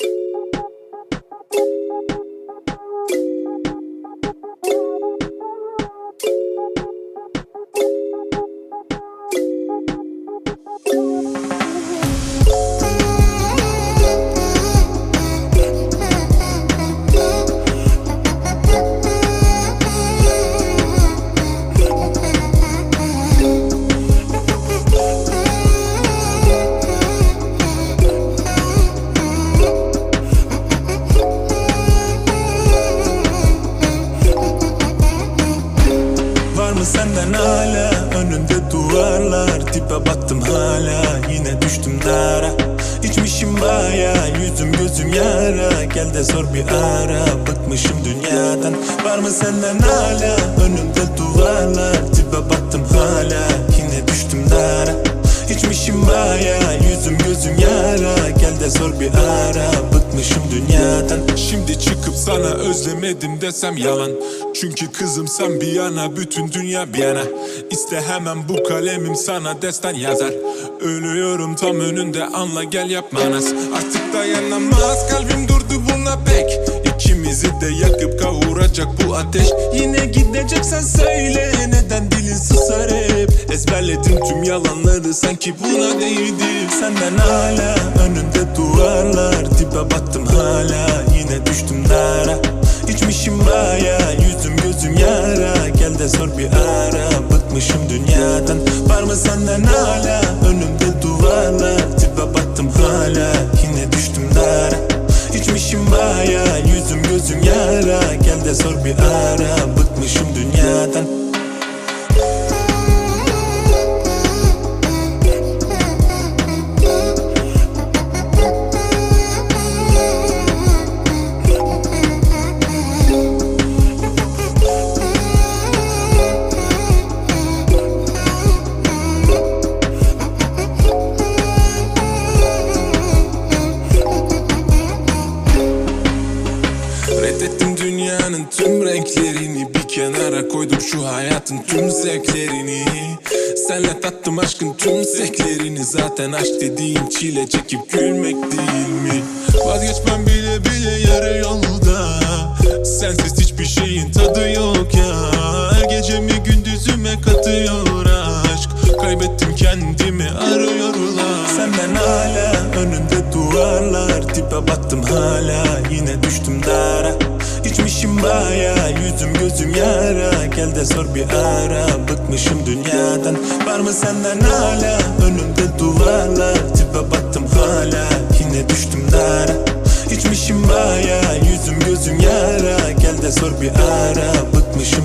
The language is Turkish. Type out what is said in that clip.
Var mı senden hala. Önünde duvarlar Tipe baktım hala. Yine düştüm dara. İçmişim baya yüzüm gözüm yara. Gel de sor bir ara bıkmışım dünyadan. Var mı senden hala? Önünde duvarlar Tipe baktım hala. Yine düştüm dara. İçmişim baya yüzüm gözüm yara. Gel de sor bir ara bıkmışım dünyadan. Şimdi çıkıp sana özlemedim desem yalan. Çünkü kızım sen bir yana bütün dünya bir yana. İste hemen bu kalemim sana destan yazar. Ölüyorum tam önünde anla gel yapma nas Artık dayanamaz kalbim durdu buna pek. İkimizi de yakıp kavuracak bu ateş. Yine gideceksen söyle neden dilin susar hep? Ezberledim tüm yalanları sanki buna değdi Senden hala önünde duvarlar Dibe battım hala. Yine düştüm dara. İçmişim baya yüzüm gözüm yara. Gel de sor bir ara bıkmışım dünyadan. Var mı senden hala? Önümde duvarlar Dibe battım hala. Yine düştüm dara. İçmişim baya yüzüm gözüm yara. Gel de sor bir dünyanın tüm renklerini Bir kenara koydum şu hayatın tüm zevklerini. Senle tattım aşkın tüm zevklerini. Zaten aşk dediğin çile çekip gülmek değil mi? Vazgeçmem bile bile yarı yolda. Sensiz hiçbir şeyin tadı yok ya. Her gecemi gündüzüme katıyor aşk? Kaybettim kendimi arıyorlar. Senden hala önünde duvarlar. Tipe battım hala. Yine düştüm dara İçmişim baya yüzüm gözüm yara. Gel de sor bir ara bıkmışım dünyadan. Var mı senden hala? Önümde duvarlar Tipe battım hala. Yine düştüm dara. İçmişim baya yüzüm gözüm yara. Gel de sor bir ara bıkmışım